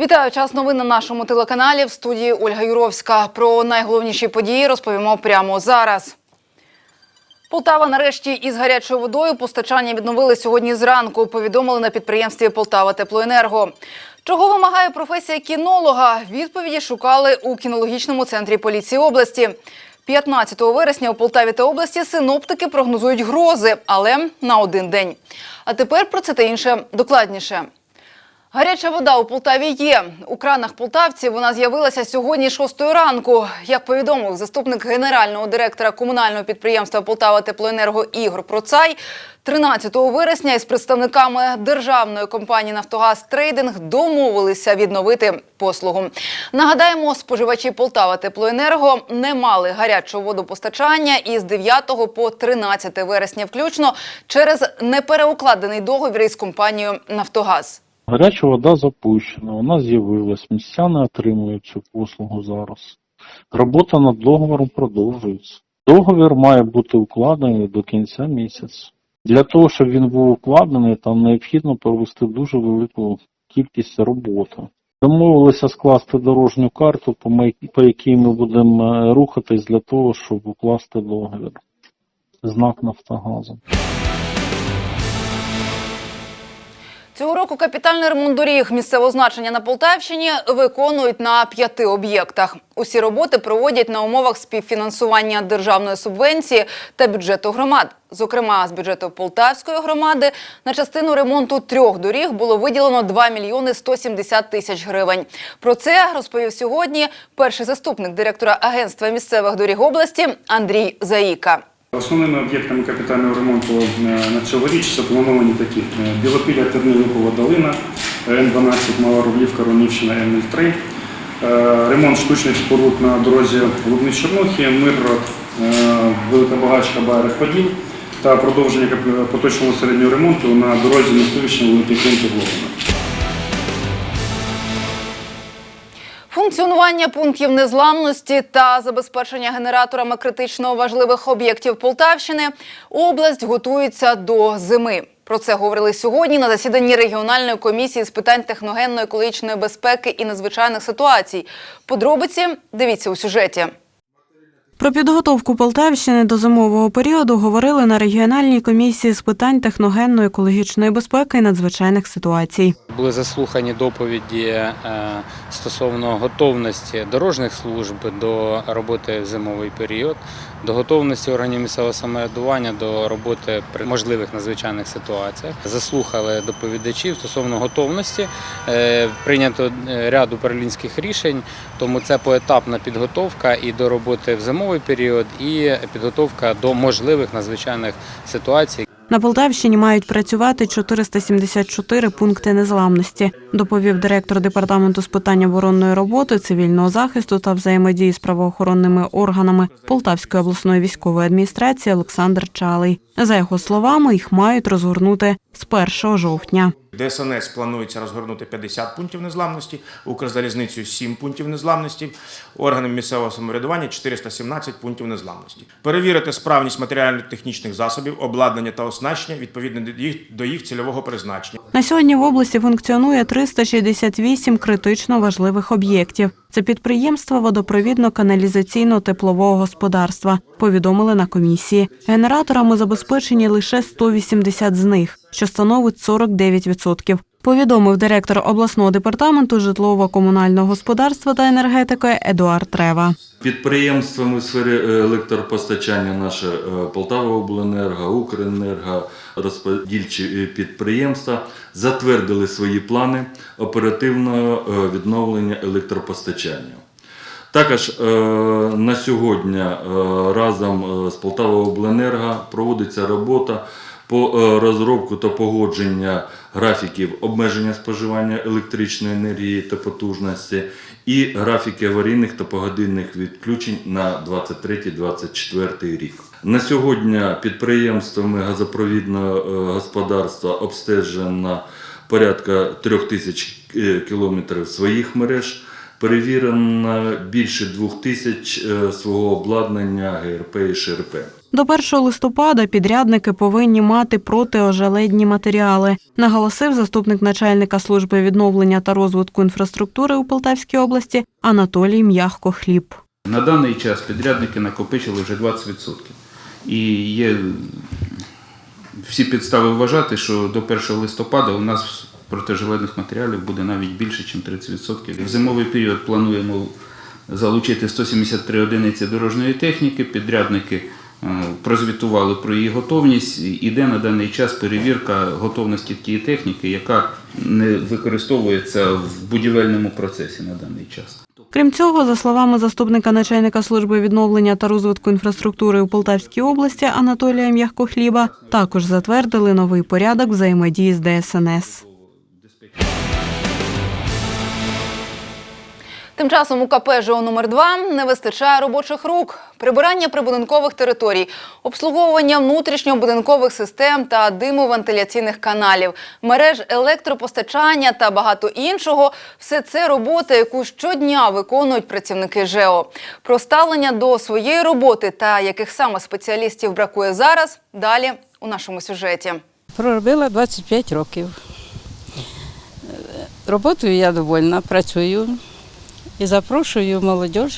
Вітаю час новин на нашому телеканалі в студії Ольга Юровська. Про найголовніші події розповімо прямо зараз. Полтава нарешті із гарячою водою постачання відновили сьогодні зранку. Повідомили на підприємстві Полтава Теплоенерго. Чого вимагає професія кінолога? Відповіді шукали у кінологічному центрі поліції області. 15 вересня у Полтаві та області синоптики прогнозують грози, але на один день. А тепер про це та інше докладніше. Гаряча вода у Полтаві є. У кранах полтавців вона з'явилася сьогодні 6 ранку. Як повідомив заступник генерального директора комунального підприємства Полтава Теплоенерго Ігор Процай, 13 вересня із представниками державної компанії Нафтогаз Трейдинг домовилися відновити послугу. Нагадаємо, споживачі Полтава Теплоенерго не мали гарячого водопостачання із 9 по 13 вересня включно через непереукладений договір із компанією Нафтогаз. Гаряча вода запущена, вона з'явилась, містяни отримують цю послугу зараз. Робота над договором продовжується. Договір має бути укладений до кінця місяця. Для того, щоб він був укладений, там необхідно провести дуже велику кількість роботи. Домовилися скласти дорожню карту, по якій ми будемо е, рухатись для того, щоб укласти договір. Знак Нафтогазу. Цього року капітальний ремонт доріг місцевого значення на Полтавщині виконують на п'яти об'єктах. Усі роботи проводять на умовах співфінансування державної субвенції та бюджету громад. Зокрема, з бюджету Полтавської громади на частину ремонту трьох доріг було виділено 2 мільйони 170 тисяч гривень. Про це розповів сьогодні перший заступник директора агентства місцевих доріг області Андрій Заїка. Основними об'єктами капітального ремонту е, на цьогоріч заплановані такі: е, Білопілля Тернилипова долина, Н-12 Мала Рублівка, Ронівщина, Н-03, е, ремонт штучних споруд на дорозі Лубни-Чернухи, Миррод, е, Велика Багачка, Байрах Поділ та продовження поточного середнього ремонту на дорозі Містовищня Великий Клинки Глобина. Функціонування пунктів незламності та забезпечення генераторами критично важливих об'єктів Полтавщини область готується до зими. Про це говорили сьогодні на засіданні регіональної комісії з питань техногенно-екологічної безпеки і надзвичайних ситуацій. Подробиці дивіться у сюжеті. Про підготовку Полтавщини до зимового періоду говорили на регіональній комісії з питань техногенно-екологічної безпеки і надзвичайних ситуацій. Були заслухані доповіді е, стосовно готовності дорожніх служб до роботи в зимовий період, до готовності органів місцевого самоврядування до роботи при можливих надзвичайних ситуаціях. Заслухали доповідачів стосовно готовності. Е, Прийнято е, ряд управлінських рішень, тому це поетапна підготовка і до роботи в зимовий період, і підготовка до можливих надзвичайних ситуацій. На Полтавщині мають працювати 474 пункти незламності, доповів директор департаменту з питань оборонної роботи, цивільного захисту та взаємодії з правоохоронними органами Полтавської обласної військової адміністрації Олександр Чалий. За його словами, їх мають розгорнути з 1 жовтня. ДСНС планується розгорнути 50 пунктів незламності, Укрзалізницю 7 пунктів незламності, органам місцевого самоврядування 417 пунктів незламності. Перевірити справність матеріально-технічних засобів, обладнання та оснащення відповідно до їх, цільового призначення. На сьогодні в області функціонує 368 критично важливих об'єктів. Це підприємства водопровідно-каналізаційно-теплового господарства, повідомили на комісії. Генераторами забезпечені лише 180 з них, що становить 49%. Повідомив директор обласного департаменту житлово-комунального господарства та енергетики Едуард Трева. Підприємствами в сфері е, електропостачання наше е, Полтава Обленерго, Укренерго, розподільчі е, підприємства затвердили свої плани оперативного відновлення електропостачання. Також на сьогодні разом з Полтава Обленерго проводиться робота по е, розробку та погодження графіків обмеження споживання електричної енергії та потужності і графіки аварійних та погодинних відключень на 23-24 рік. На сьогодні підприємствами газопровідного е, господарства обстежено порядка 3000 е, кілометрів своїх мереж. Перевірено більше двох тисяч е, свого обладнання ГРП і ШРП. До 1 листопада підрядники повинні мати протиожеледні матеріали, наголосив заступник начальника служби відновлення та розвитку інфраструктури у Полтавській області Анатолій М'ягкохліб. На даний час підрядники накопичили вже 20%. І є всі підстави вважати, що до 1 листопада у нас протижилетних матеріалів буде навіть більше, ніж 30%. В зимовий період плануємо залучити 173 одиниці дорожньої техніки. Підрядники прозвітували про її готовність. Іде на даний час перевірка готовності тієї техніки, яка не використовується в будівельному процесі на даний час. Крім цього, за словами заступника начальника служби відновлення та розвитку інфраструктури у Полтавській області Анатолія М'ягкохліба, також затвердили новий порядок взаємодії з ДСНС. Тим часом у КП ЖО номер 2 не вистачає робочих рук. Прибирання прибудинкових територій, обслуговування внутрішньобудинкових систем та димовентиляційних каналів, мереж електропостачання та багато іншого – все це робота, яку щодня виконують працівники ЖЕО. Про ставлення до своєї роботи та яких саме спеціалістів бракує зараз – далі у нашому сюжеті. Проробила 25 років. Роботою я довольна, працюю і запрошую молодь,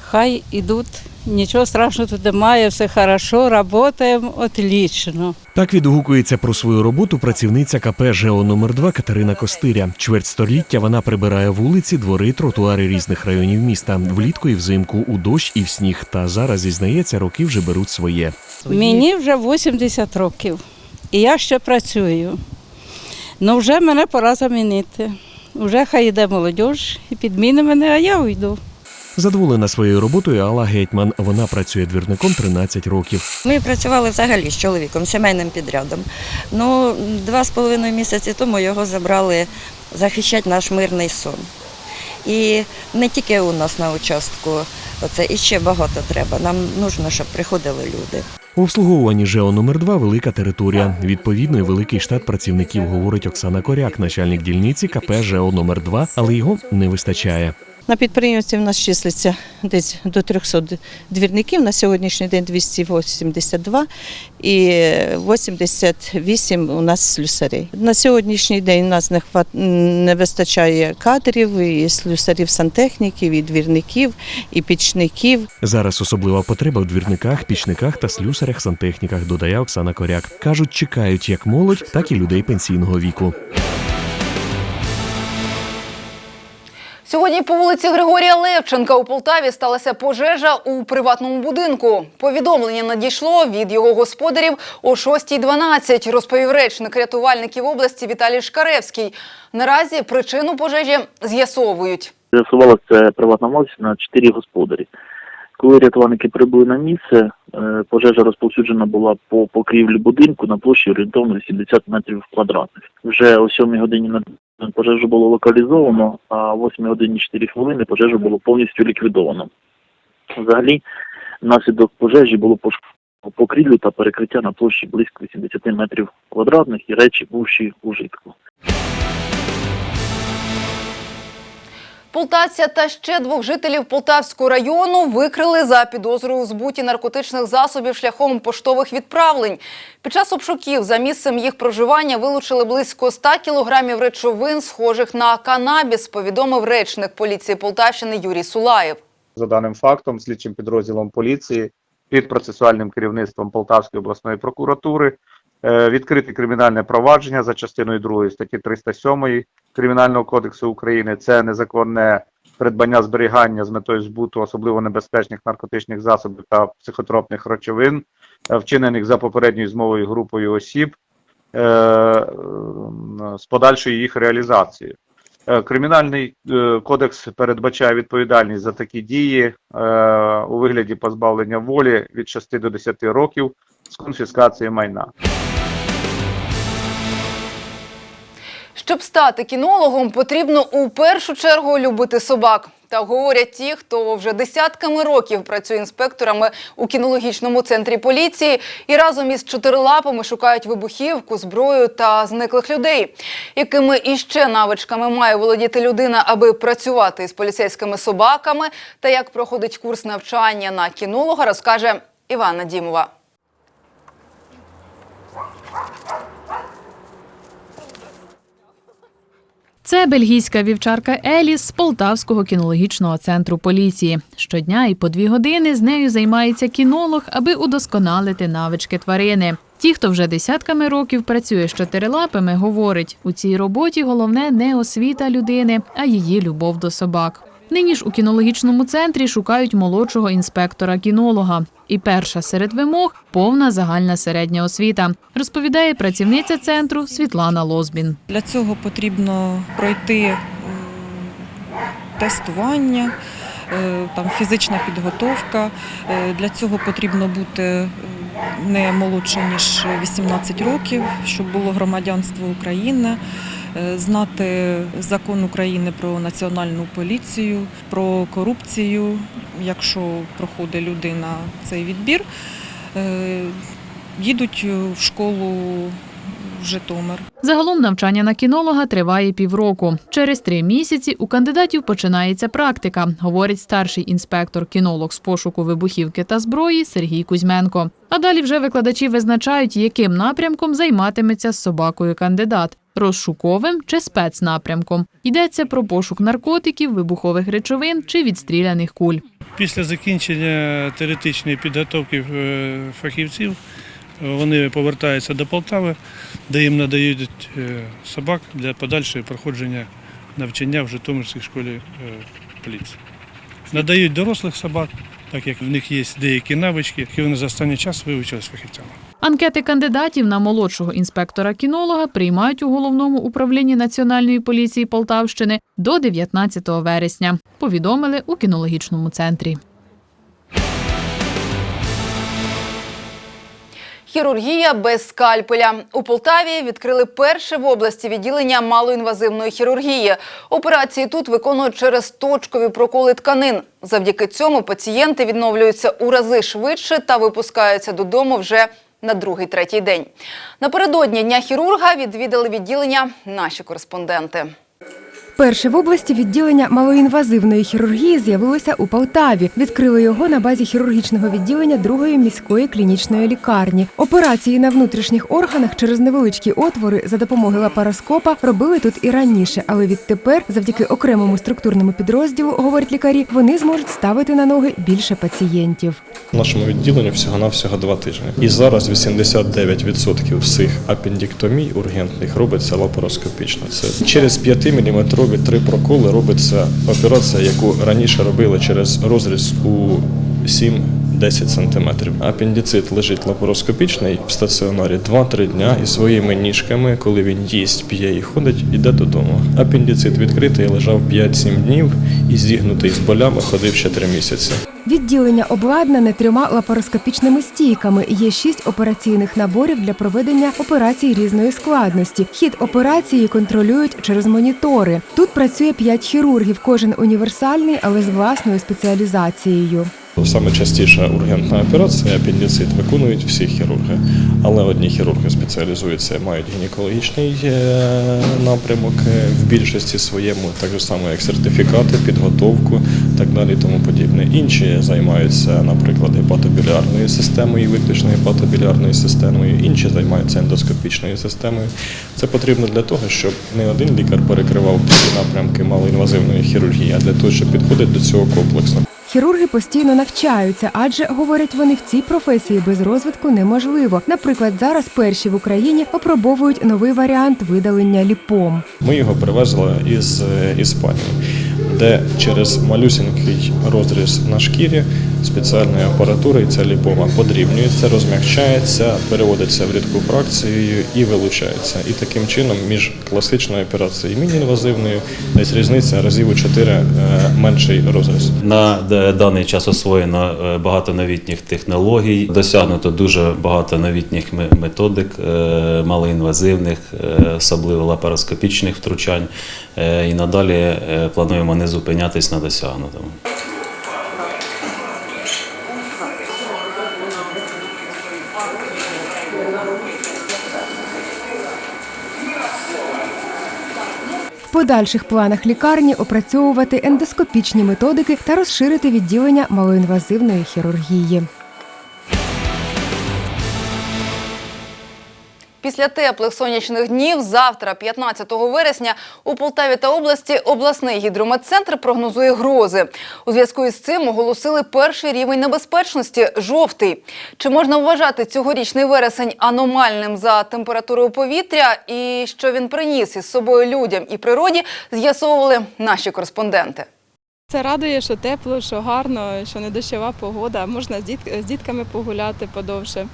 хай ідуть. Нічого страшного тут немає, все хорошо, працюємо отлично. Так відгукується про свою роботу працівниця КП ЖЕО номер 2 Катерина Костиря. Чверть століття вона прибирає вулиці, двори, тротуари різних районів міста влітку і взимку, у дощ і в сніг. Та зараз зізнається, роки вже беруть своє. Мені вже 80 років, і я ще працюю. Ну вже мене пора замінити. Вже хай йде молодь і підміни мене, а я уйду. Задоволена своєю роботою Алла Гетьман. Вона працює двірником 13 років. Ми працювали взагалі з чоловіком, сімейним підрядом. Ну, два з половиною місяці тому його забрали захищати наш мирний сон. І не тільки у нас на участку, оце і ще багато треба. Нам потрібно, щоб приходили люди. У обслуговуванні ЖЕО номер 2 велика територія. Відповідно, і великий штат працівників, говорить Оксана Коряк, начальник дільниці КП ЖЕО номер 2 але його не вистачає. На підприємстві в нас числиться десь до 300 двірників, на сьогоднішній день 282 і 88 у нас слюсарей. На сьогоднішній день у нас не, хват... не вистачає кадрів, і слюсарів сантехніків, і двірників, і пічників. Зараз особлива потреба в двірниках, пічниках та слюсарях сантехніках, додає Оксана Коряк. Кажуть, чекають як молодь, так і людей пенсійного віку. Сьогодні по вулиці Григорія Левченка у Полтаві сталася пожежа у приватному будинку. Повідомлення надійшло від його господарів о 6.12, розповів речник рятувальників області Віталій Шкаревський. Наразі причину пожежі з'ясовують. З'ясувалося приватна власність на чотири господарі. Коли рятувальники прибули на місце, е, пожежа розповсюджена була по покрівлі будинку на площі орієнтовно 80 метрів квадратних. Вже о 7 годині на пожежу було локалізовано, а о 8 годині 4 хвилини пожежу було повністю ліквідовано. Взагалі, внаслідок пожежі було покрівлю та перекриття на площі близько 80 метрів квадратних і речі бувші у житку. Полтавця та ще двох жителів Полтавського району викрили за підозрою збуті наркотичних засобів шляхом поштових відправлень. Під час обшуків за місцем їх проживання вилучили близько 100 кілограмів речовин, схожих на канабіс, повідомив речник поліції Полтавщини Юрій Сулаєв. За даним фактом, слідчим підрозділом поліції під процесуальним керівництвом Полтавської обласної прокуратури е, відкрите кримінальне провадження за частиною 2 статті 307 Кримінального кодексу України. Це незаконне придбання зберігання з метою збуту особливо небезпечних наркотичних засобів та психотропних речовин, е, вчинених за попередньою змовою групою осіб е, з подальшою їх реалізацією. Кримінальний кодекс передбачає відповідальність за такі дії у вигляді позбавлення волі від 6 до 10 років з конфіскації майна. Щоб стати кінологом, потрібно у першу чергу любити собак. Та говорять ті, хто вже десятками років працює інспекторами у кінологічному центрі поліції і разом із чотирилапами шукають вибухівку, зброю та зниклих людей. Якими іще навичками має володіти людина, аби працювати із поліцейськими собаками, та як проходить курс навчання на кінолога, розкаже Івана Дімова. Це бельгійська вівчарка Еліс з Полтавського кінологічного центру поліції. Щодня і по дві години з нею займається кінолог, аби удосконалити навички тварини. Ті, хто вже десятками років працює з чотирилапими, говорить, у цій роботі головне не освіта людини, а її любов до собак. Нині ж у кінологічному центрі шукають молодшого інспектора-кінолога. І перша серед вимог повна загальна середня освіта, розповідає працівниця центру Світлана Лозбін. Для цього потрібно пройти е, тестування, е, там фізична підготовка. Е, Для цього потрібно бути не молодше ніж 18 років, щоб було громадянство України, знати закон України про національну поліцію, про корупцію, якщо проходить людина цей відбір. Е, Їдуть в школу Житомир. Загалом навчання на кінолога триває півроку. Через три місяці у кандидатів починається практика, говорить старший інспектор кінолог з пошуку вибухівки та зброї Сергій Кузьменко. А далі вже викладачі визначають, яким напрямком займатиметься з собакою кандидат розшуковим чи спецнапрямком. Йдеться про пошук наркотиків, вибухових речовин чи відстріляних куль. Після закінчення теоретичної підготовки е, фахівців вони повертаються до Полтави, де їм надають е, собак для подальшого проходження навчання в Житомирській школі е, поліції. Надають дорослих собак, так як в них є деякі навички, які вони за останній час вивчили з фахівцями. Анкети кандидатів на молодшого інспектора-кінолога приймають у головному управлінні Національної поліції Полтавщини до 19 вересня. Повідомили у кінологічному центрі. Хірургія без скальпеля у Полтаві відкрили перше в області відділення малоінвазивної хірургії. Операції тут виконують через точкові проколи тканин. Завдяки цьому пацієнти відновлюються у рази швидше та випускаються додому вже на другий-третій день. Напередодні дня хірурга відвідали відділення наші кореспонденти. Перше в області відділення малоінвазивної хірургії з'явилося у Полтаві. Відкрили його на базі хірургічного відділення другої міської клінічної лікарні. Операції на внутрішніх органах через невеличкі отвори за допомогою лапароскопа робили тут і раніше, але відтепер, завдяки окремому структурному підрозділу, говорять лікарі, вони зможуть ставити на ноги більше пацієнтів. Нашому відділенні всього-навсього два тижні. І зараз 89% всіх апендіктомій ургентних робиться лапароскопічно. Це через 5-мм три проколи робиться операція, яку раніше робили через розріз у 7-10 см. Апендицит лежить лапароскопічний в стаціонарі 2-3 дня і своїми ніжками, коли він їсть, п'є і ходить, іде додому. Апендицит відкритий лежав 5-7 днів і зігнутий з болями ходив ще 3 місяці. Відділення обладнане трьома лапароскопічними стійками. Є шість операційних наборів для проведення операцій різної складності. Хід операції контролюють через монітори. Тут працює п'ять хірургів, кожен універсальний, але з власною спеціалізацією. Саме частіша ургентна операція апендицит виконують всі хірурги, але одні хірурги спеціалізуються, мають гінекологічний е, напрямок е, в більшості своєму, так само як сертифікати, підготовку, так далі, тому подібне. Інші займаються, наприклад, гепатобілярною системою, виключно гепатобілярною системою, інші займаються ендоскопічною системою. Це потрібно для того, щоб не один лікар перекривав всі напрямки малоінвазивної хірургії, а для того, щоб підходити до цього комплексно. Хірурги постійно навчаються, адже говорять вони в цій професії без розвитку неможливо. Наприклад, зараз перші в Україні опробовують новий варіант видалення ліпом. Ми його привезли із е, Іспанії, де через малюсінький розріз на шкірі спеціальною апаратурою ця ліпома подрібнюється, розмягчається, переводиться в рідку фракцію і вилучається. І таким чином між класичною операцією і міні-інвазивною десь різниця разів у 4 менший розріз. На даний час освоєно е, багато новітніх технологій, досягнуто дуже багато новітніх методик, е, малоінвазивних, е, особливо лапароскопічних втручань. Е, І надалі е, плануємо не зупинятись на досягнутому. В подальших планах лікарні опрацьовувати ендоскопічні методики та розширити відділення малоінвазивної хірургії. Після теплих сонячних днів завтра, 15 вересня, у Полтаві та області обласний гідрометцентр прогнозує грози. У зв'язку із цим оголосили перший рівень небезпечності жовтий. Чи можна вважати цьогорічний вересень аномальним за температурою повітря і що він приніс із собою людям і природі, з'ясовували наші кореспонденти. Це радує, що тепло, що гарно, що не дощова погода. Можна з, діт... з дітками погуляти подовше.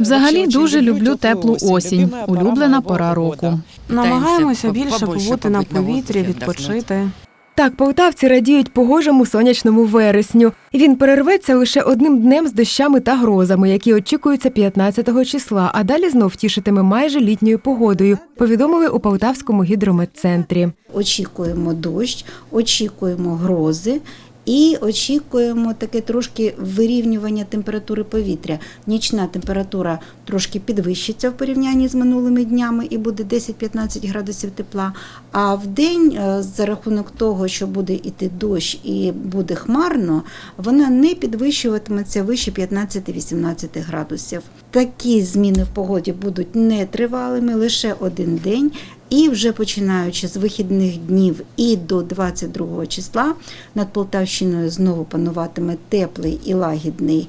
Взагалі дуже люблю теплу осінь, улюблена пора року. Намагаємося більше побути на повітрі, відпочити. Так, полтавці радіють погожому сонячному вересню. Він перерветься лише одним днем з дощами та грозами, які очікуються 15 числа, а далі знов тішитиме майже літньою погодою, повідомили у Полтавському гідрометцентрі. Очікуємо дощ, очікуємо грози. І очікуємо таке трошки вирівнювання температури повітря. Нічна температура трошки підвищиться в порівнянні з минулими днями і буде 10-15 градусів тепла. А в день, е, за рахунок того, що буде йти дощ і буде хмарно, вона не підвищуватиметься вище 15-18 градусів. Такі зміни в погоді будуть нетривалими лише один день. І вже починаючи з вихідних днів і до 22 числа над Полтавщиною знову пануватиме теплий і лагідний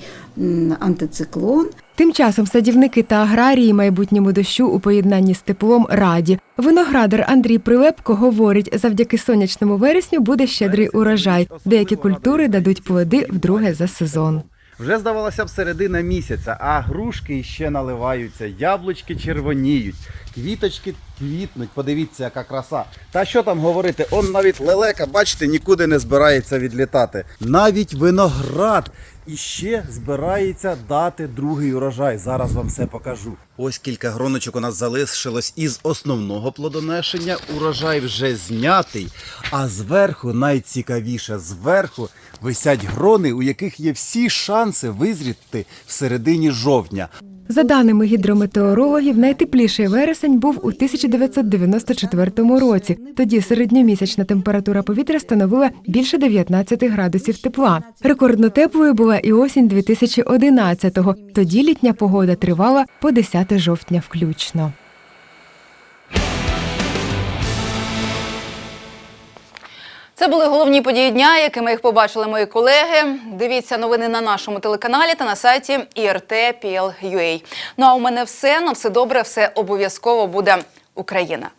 антициклон. Тим часом садівники та аграрії майбутньому дощу у поєднанні з теплом раді. Виноградар Андрій Прилепко говорить, завдяки сонячному вересню буде щедрий урожай. Деякі культури дадуть плоди вдруге за сезон. Вже здавалося б середина місяця, а грушки ще наливаються, яблучки червоніють, квіточки квітнуть. Подивіться, яка краса. Та що там говорити? Он навіть лелека, бачите, нікуди не збирається відлітати. Навіть виноград іще збирається дати другий урожай. Зараз вам все покажу. Ось кілька гроночок у нас залишилось із основного плодоношення. Урожай вже знятий. А зверху найцікавіше, зверху висять грони, у яких є всі шанси визріти в середині жовтня. За даними гідрометеорологів, найтепліший вересень був у 1994 році. Тоді середньомісячна температура повітря становила більше 19 градусів тепла. Рекордно теплою була і осінь 2011-го. Тоді літня погода тривала по 10 жовтня включно. Це були головні події дня, якими їх побачили мої колеги. Дивіться новини на нашому телеканалі та на сайті IRT.PL.UA. Ну а у мене все на все добре, все обов'язково буде Україна.